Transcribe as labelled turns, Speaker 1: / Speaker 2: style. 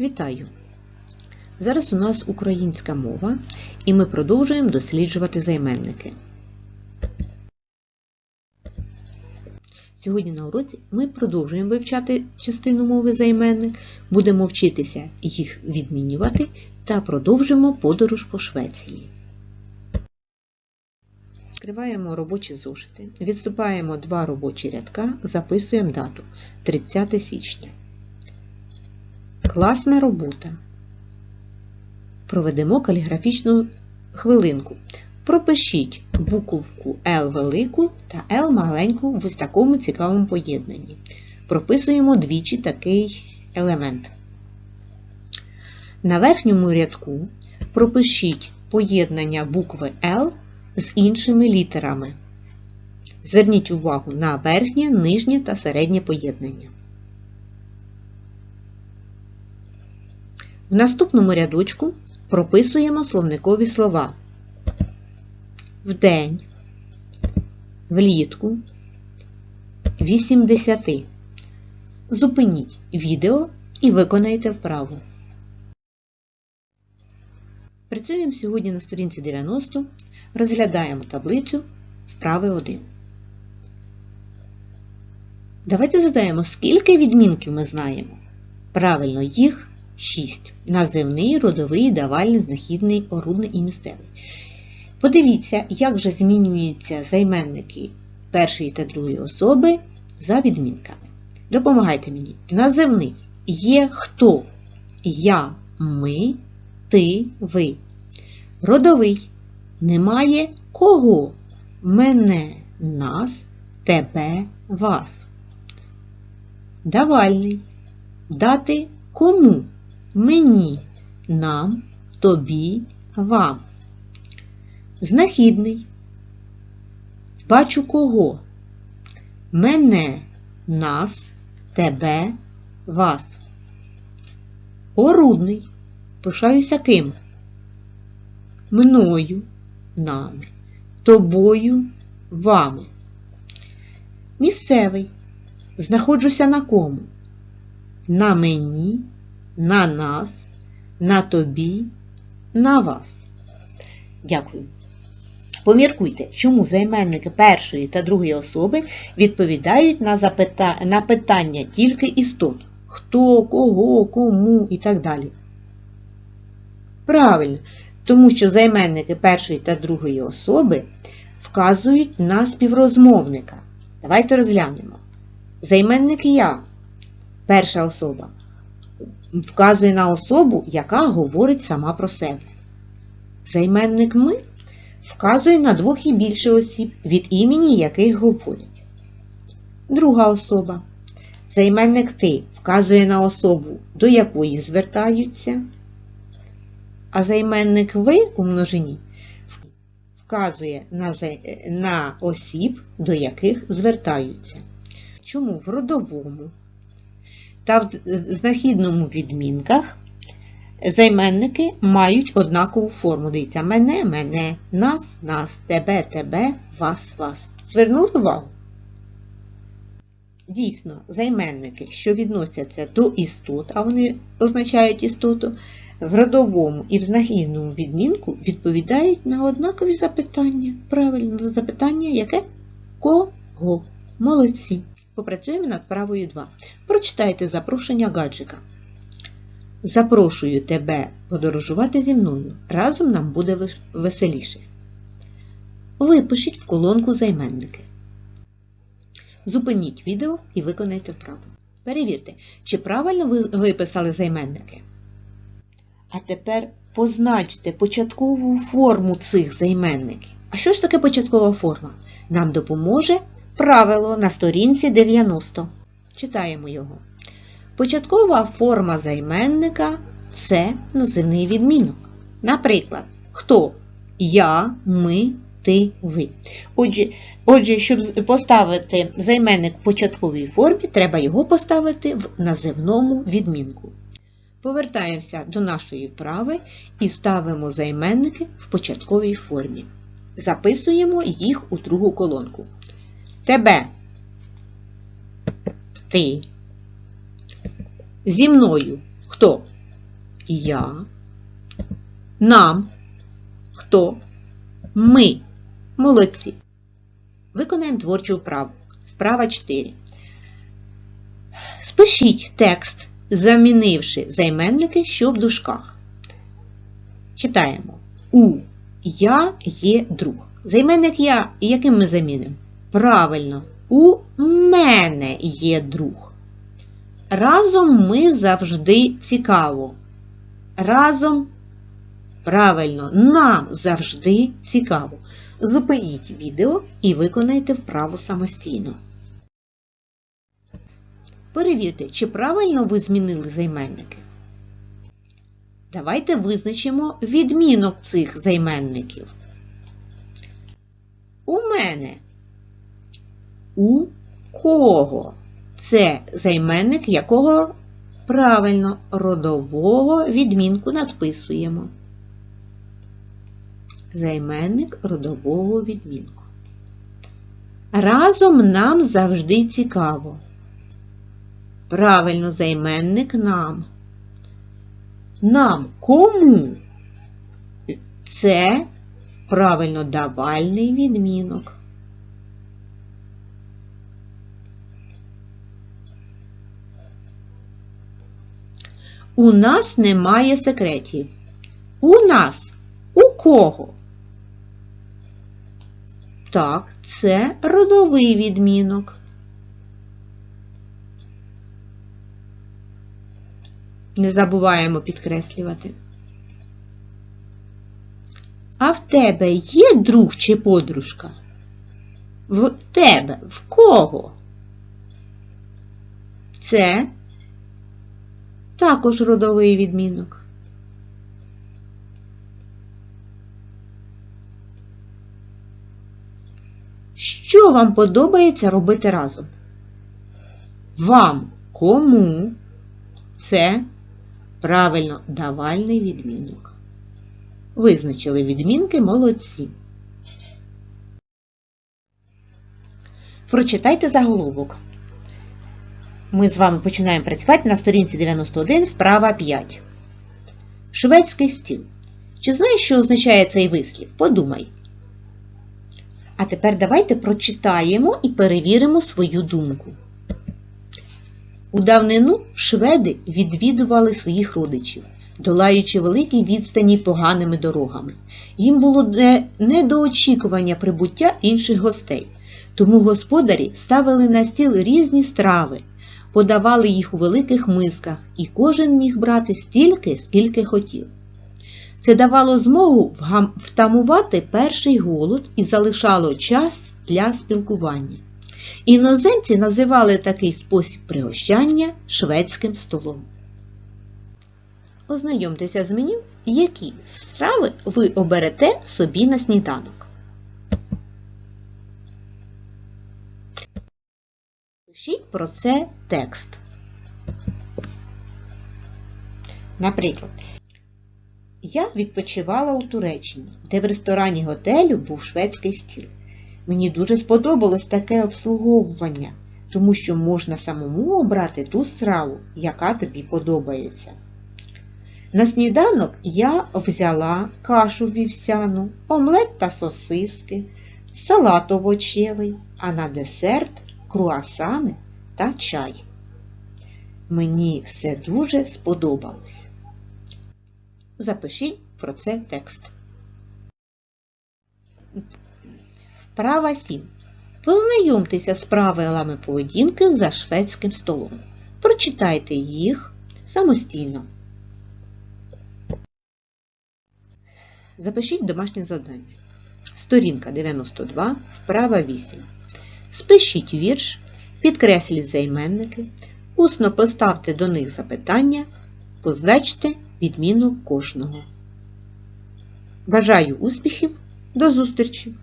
Speaker 1: Вітаю! Зараз у нас українська мова, і ми продовжуємо досліджувати займенники. Сьогодні на уроці ми продовжуємо вивчати частину мови займенник, будемо вчитися їх відмінювати та продовжимо подорож по Швеції. Відкриваємо робочі зошити, відступаємо два робочі рядка, записуємо дату 30 січня. Класна робота. Проведемо каліграфічну хвилинку. Пропишіть буковку L велику та L маленьку в ось такому цікавому поєднанні. Прописуємо двічі такий елемент. На верхньому рядку пропишіть поєднання букви L з іншими літерами. Зверніть увагу на верхнє, нижнє та середнє поєднання. В наступному рядочку прописуємо словникові слова вдень, влітку, 80. Зупиніть відео і виконайте вправу. Працюємо сьогодні на сторінці 90. Розглядаємо таблицю вправи 1. Давайте задаємо, скільки відмінків ми знаємо. Правильно, їх 6. Наземний, родовий, давальний, знахідний, орудний і місцевий. Подивіться, як же змінюються займенники першої та другої особи за відмінками. Допомагайте мені. Наземний є хто? Я, ми, ти, ви. Родовий немає кого? Мене, нас, тебе, вас. Давальний дати кому? Мені, нам, тобі, вам. Знахідний. Бачу кого? Мене, нас, тебе, вас. Орудний. Пишаюся ким? Мною, нами, тобою, вами. Місцевий. Знаходжуся на кому? На мені, на нас, на тобі, на вас. Дякую. Поміркуйте, чому займенники першої та другої особи відповідають на, запита... на питання тільки істот. Хто, кого, кому і так далі. Правильно, тому що займенники першої та другої особи вказують на співрозмовника. Давайте розглянемо. Займенник я, перша особа, вказує на особу, яка говорить сама про себе. Займенник ми вказує на двох і більше осіб, від імені яких говорять. Друга особа. Займенник ти вказує на особу, до якої звертаються. А займенник ви у множині вказує на, на осіб, до яких звертаються. Чому в родовому та в знахідному відмінках займенники мають однакову форму. Дивіться, мене, мене, нас, нас, тебе, тебе, вас, вас. Звернули увагу? Дійсно, займенники, що відносяться до істот, а вони означають істоту, в родовому і в знахідному відмінку відповідають на однакові запитання. Правильно, запитання яке? Кого? Молодці. Попрацюємо над вправою 2. Прочитайте запрошення гаджика. Запрошую тебе подорожувати зі мною. Разом нам буде веселіше. Випишіть в колонку займенники. Зупиніть відео і виконайте вправу. Перевірте, чи правильно ви виписали займенники. А тепер позначте початкову форму цих займенників. А що ж таке початкова форма? Нам допоможе правило на сторінці 90. Читаємо його. Початкова форма займенника це називний відмінок. Наприклад, хто? Я, ми, ти, ви. Отже, отже, щоб поставити займенник в початковій формі, треба його поставити в називному відмінку. Повертаємося до нашої вправи і ставимо займенники в початковій формі. Записуємо їх у другу колонку. Тебе. Ти. Зі мною. Хто? я. Нам. Хто? Ми. Молодці. Виконаємо творчу вправу. Вправа 4. Спишіть текст, замінивши займенники, що в дужках. Читаємо. У я є друг. Займенник я, яким ми замінимо? Правильно, у мене є друг. Разом ми завжди цікаво. Разом, правильно, нам завжди цікаво. Зупиніть відео і виконайте вправу самостійно. Перевірте, чи правильно ви змінили займенники. Давайте визначимо відмінок цих займенників. У мене. У кого? Це займенник якого правильно родового відмінку надписуємо. Займенник родового відмінку. Разом нам завжди цікаво. Правильно займенник нам. Нам кому? Це правильно давальний відмінок. У нас немає секретів. У нас у кого? Так, це родовий відмінок. Не забуваємо підкреслювати. А в тебе є друг чи подружка? В тебе в кого? Це також родовий відмінок. Що вам подобається робити разом? Вам кому? Це правильно давальний відмінок. Визначили відмінки молодці. Прочитайте заголовок. Ми з вами починаємо працювати на сторінці 91, вправа 5. Шведський стіл. Чи знаєш, що означає цей вислів? Подумай. А тепер давайте прочитаємо і перевіримо свою думку. У давнину шведи відвідували своїх родичів, долаючи великі відстані поганими дорогами. Їм було не, до очікування прибуття інших гостей, тому господарі ставили на стіл різні страви, подавали їх у великих мисках, і кожен міг брати стільки, скільки хотів. Це давало змогу втамувати перший голод і залишало час для спілкування. Іноземці називали такий спосіб пригощання шведським столом. Ознайомтеся з меню, які страви ви оберете собі на сніданок. Пишіть про це текст. Наприклад, я відпочивала у Туреччині, де в ресторані готелю був шведський стіл. Мені дуже сподобалось таке обслуговування, тому що можна самому обрати ту страву, яка тобі подобається. На сніданок я взяла кашу вівсяну, омлет та сосиски, салат овочевий, а на десерт круасани та чай. Мені все дуже сподобалось. Запишіть про це текст. Вправа 7. Познайомтеся з правилами поведінки за шведським столом. Прочитайте їх самостійно. Запишіть домашнє завдання. Сторінка 92, вправа 8. Спишіть вірш, підкресліть займенники, усно поставте до них запитання, позначте відміну кожного. Бажаю успіхів! До зустрічі!